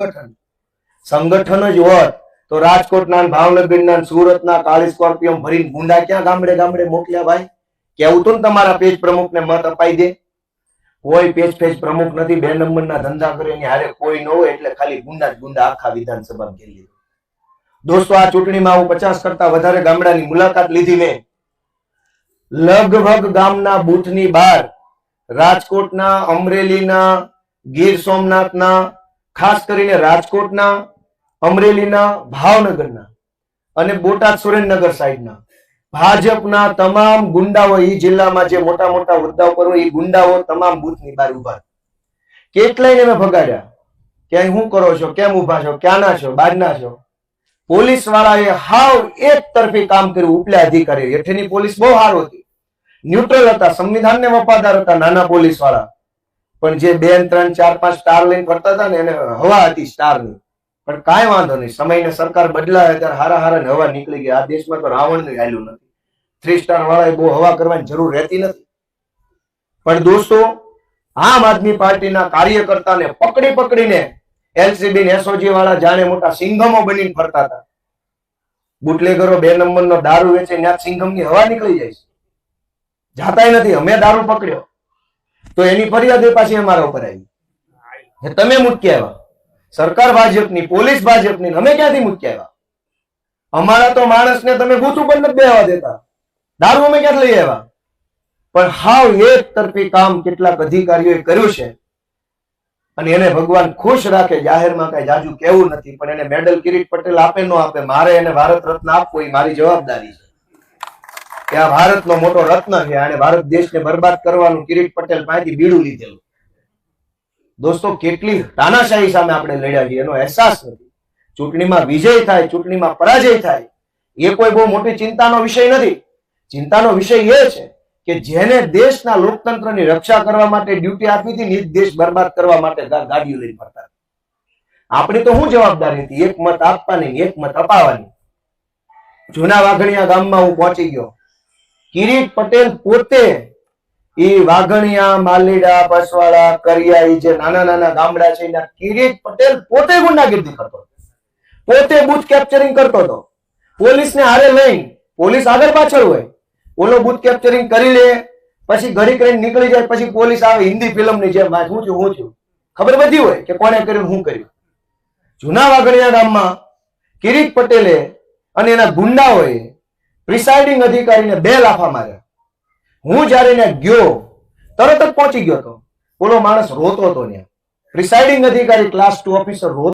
સંગઠન. જ હોત તો રાજકોટના ભાવનગરના સુરતના કાળી સ્કોર્પિયો ભરીને ગુંડા ક્યાં ગામડે ગામડે મોકલ્યા ભાઈ? કેવું તું તમારા પેજ પ્રમુખને મત અપાઈ દે. કોઈ પેજ પેજ પ્રમુખ નથી, બે નંબરના ધંધા કરે કોઈ ન હોય એટલે ખાલી ગુંડા ગુંડા આખા વિધાનસભા ઘેરી દોસ્તો, આ ચૂંટણીમાં હું પચાસ કરતા વધારે ગામડાની મુલાકાત લીધી મેં. લગભગ ગામના બૂથની બહાર રાજકોટના, અમરેલીના, ગીર સોમનાથના ખાસ કરીને રાજકોટના, અમરેલીના, ભાવનગરના અને બોટાદ સુરેન્દ્રનગર સાઈડના. ભાજપના તમામ ગુંડાઓ એ જિલ્લામાં જે મોટા મોટા હોદ્દા ઉપર એ ગુંડાઓ તમામ બૂથની બહાર ઊભા કેટલાયને મેં ભગાડ્યા? કે હું કરો છો? કેમ ઊભા છો? ક્યાંના છો? બહારના છો? પોલીસ વાળાએ હાવ એક તરફી કામ કર્યું, ઉપલા અધિકારી હેઠળની પોલીસ બહુ સારું હતી. ન્યુટ્રલ હતા, સંવિધાનને વફાદાર હતા નાના પોલીસવાળા પણ જે બે ત્રણ, ચાર, પાંચ સ્ટાર લઈને ફરતા હતા ને એને હવા હતી સ્ટારની પણ કાંઈ વાંધો નહીં. સમયને સરકાર બદલાય ત્યારે હારા હારા ને હવા નીકળી ગઈ. આ દેશમાં તો રાવણનું હાલ્યું નથી. થ્રી સ્ટાર વાળાએ બહુ હવા કરવાની જરૂર રહેતી નથી. પણ દોસ્તો, આમ આદમી પાર્ટીના કાર્યકર્તાને પકડી પકડીને એલસીબી ને એસઓજી વાળા જાણે મોટા સિંઘમો બનીને ફરતા હતા. બુટલેગરો બે નંબરનો દારૂ વેચે ત્યાં સિંઘમની હવા નીકળી જાય છે. જાતાય નથી. અમે દારૂ પકડ્યો. તો એની ફરિયાદ એ પાછી અમારા ઉપર આવી. તમે મૂકી આવ્યા. સરકાર ભાજપની, પોલીસ ભાજપની અમે ક્યાંથી મૂકી આવ્યા? અમારા તો માણસને તમે ભૂત ઉપર નથી બેહવા દેતા. દારૂ અમે ક્યાંથી લઈ આવ્યા? પણ હાવ એક તરફી કામ કેટલાક અધિકારીઓએ કર્યું છે. અને એને ભગવાન ખુશ રાખે, જાહેરમાં કઈ જાજુ કેવું નથી, પણ એને મેડલ કિરીટ પટેલ આપે ન આપે, મારે એને ભારત રત્ન આપવો, એ મારી જવાબદારી છે. કે આ ભારતનો મોટો રત્ન છે. અને ભારત દેશને બરબાદ કરવાનું કિરીટ પટેલ પાસેથી બીડું લીધેલું. દોસ્તો, કેટલી તાનાશાહી સામે આપણે લડ્યા છીએ, એનો અહેસાસ નથી. ચૂંટણીમાં વિજય થાય, ચૂંટણીમાં પરાજય થાય, એ કોઈ બહુ મોટી ચિંતાનો વિષય નથી. ચિંતાનો વિષય એ છે કે જેને દેશના લોકતંત્રની રક્ષા કરવા માટે ડ્યુટી આપી હતી નિજ દેશ બરબાદ કરવા માટે ગાડીઓ લઈને ફરતા આપણી તો શું જવાબદારી હતી? એક મત આપવાની એક મત અપાવવાની. જૂના વાઘણિયા ગામમાં હું પહોંચી ગયો. કિરીટ પટેલ પોતે એ વાઘણિયા, માલીડા, બસવાડા, કરિયા જે નાના નાના ગામડા છે, એના કિરીટ પટેલ પોતે ગુંડાગીરી કરતો પોતે બુથ કેપ્ચરિંગ કરતો હતો. પોલીસને હારે લઈ, પોલીસ આગળ પાછળ હોય, ઓલો બુથ કેપ્ચરિંગ કરી લે, પછી ઘડી કરીને નીકળી જાય, પછી પોલીસ આવે, હિન્દી ફિલ્મની જેમ હું છું થયું છું ખબર બધી હોય કે કોને કર્યું, હું કર્યું. જૂના વાઘણિયા ગામમાં કિરીટ પટેલે અને એના ગુંડાઓએ પ્રિસાઇડિંગ અધિકારીને બે લાફા માર્યા. હું જ્યારે ને ગયો, તરત જ પહોંચી ગયો હતો. બોલો, માણસ રોતો હતો ત્યાં. પ્રિસાઇડિંગ અધિકારી ક્લાસ ટુ ઓફિસર રોતો